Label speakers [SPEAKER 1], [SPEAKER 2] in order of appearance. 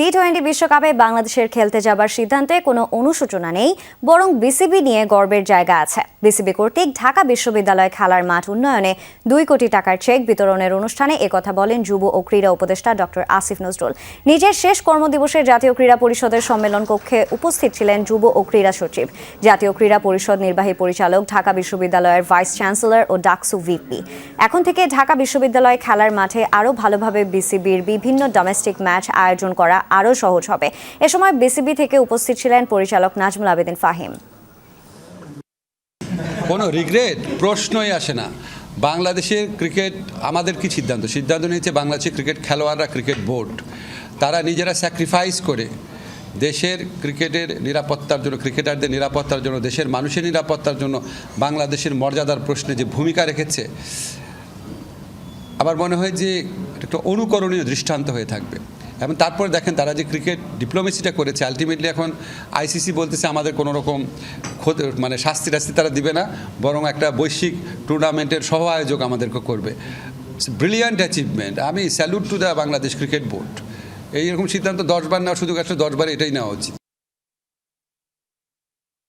[SPEAKER 1] T twenty বিশ্বকাপে বাংলাদেশের খেলতে যাবার সিদ্ধান্তে কোনো অনুশোচনা নেই, বরং বিসিবি নিয়ে গর্বের জায়গা আছে। বিসিবি কর্তৃক ঢাকা বিশ্ববিদ্যালয় খেলার মাঠ উন্নয়নে দুই কোটি টাকার চেক বিতরণের অনুষ্ঠানে একথা বলেন যুব ও ক্রীড়া উপদেষ্টা ডক্টর আসিফ নজরুল। নিজের শেষ কর্মদিবসে জাতীয় ক্রীড়া পরিষদের সম্মেলন কক্ষে উপস্থিত ছিলেন যুব ও ক্রীড়া সচিব। জাতীয় ক্রীড়া পরিষদ নির্বাহী পরিচালক, ঢাকা বিশ্ববিদ্যালয়ের ভাইস চ্যান্সেলর ও ডাকসু ভিপি। এখন থেকে ঢাকা বিশ্ববিদ্যালয় খেলার মাঠে আরও ভালোভাবে বিসিবির বিভিন্ন ডোমেস্টিক ম্যাচ আয়োজন করা আরও সহজ হবে। এ সময় বিসিবি থেকে উপস্থিত ছিলেন পরিচালক নাজমুল আবেদিন ফাহিম।
[SPEAKER 2] কোনো রিগ্রেট প্রশ্নই আসে না। বাংলাদেশের ক্রিকেট আমাদের কি সিদ্ধান্ত? সিদ্ধান্ত নিয়েছে বাংলাদেশের ক্রিকেট খেলোয়াড়রা ক্রিকেট বোর্ড তারা নিজেরা স্যাক্রিফাইস করে দেশের ক্রিকেটের নিরাপত্তার জন্য ক্রিকেটারদের নিরাপত্তার জন্য, দেশের মানুষের নিরাপত্তার জন্য বাংলাদেশের মর্যাদার প্রশ্নে যে ভূমিকা রেখেছে, আমার মনে হয় যে একটা অনুকরণীয় দৃষ্টান্ত হয়ে থাকবে। এবং তারপরে দেখেন তারা যে ক্রিকেট ডিপ্লোমেসিটা করেছে আলটিমেটলি এখন আইসিসি বলতেছে আমাদের কোনো রকম মানে শাস্তি টাস্তি তারা দিবে না, বরং একটা বৈশ্বিক টুর্নামেন্টের সহ আয়োজক আমাদেরকে করবে। ব্রিলিয়ান্ট অ্যাচিভমেন্ট আমি salute to the Bangladesh cricket board এইরকম সিদ্ধান্ত দশবার নেওয়া শুধু দশবার এটাই নেওয়া উচিত।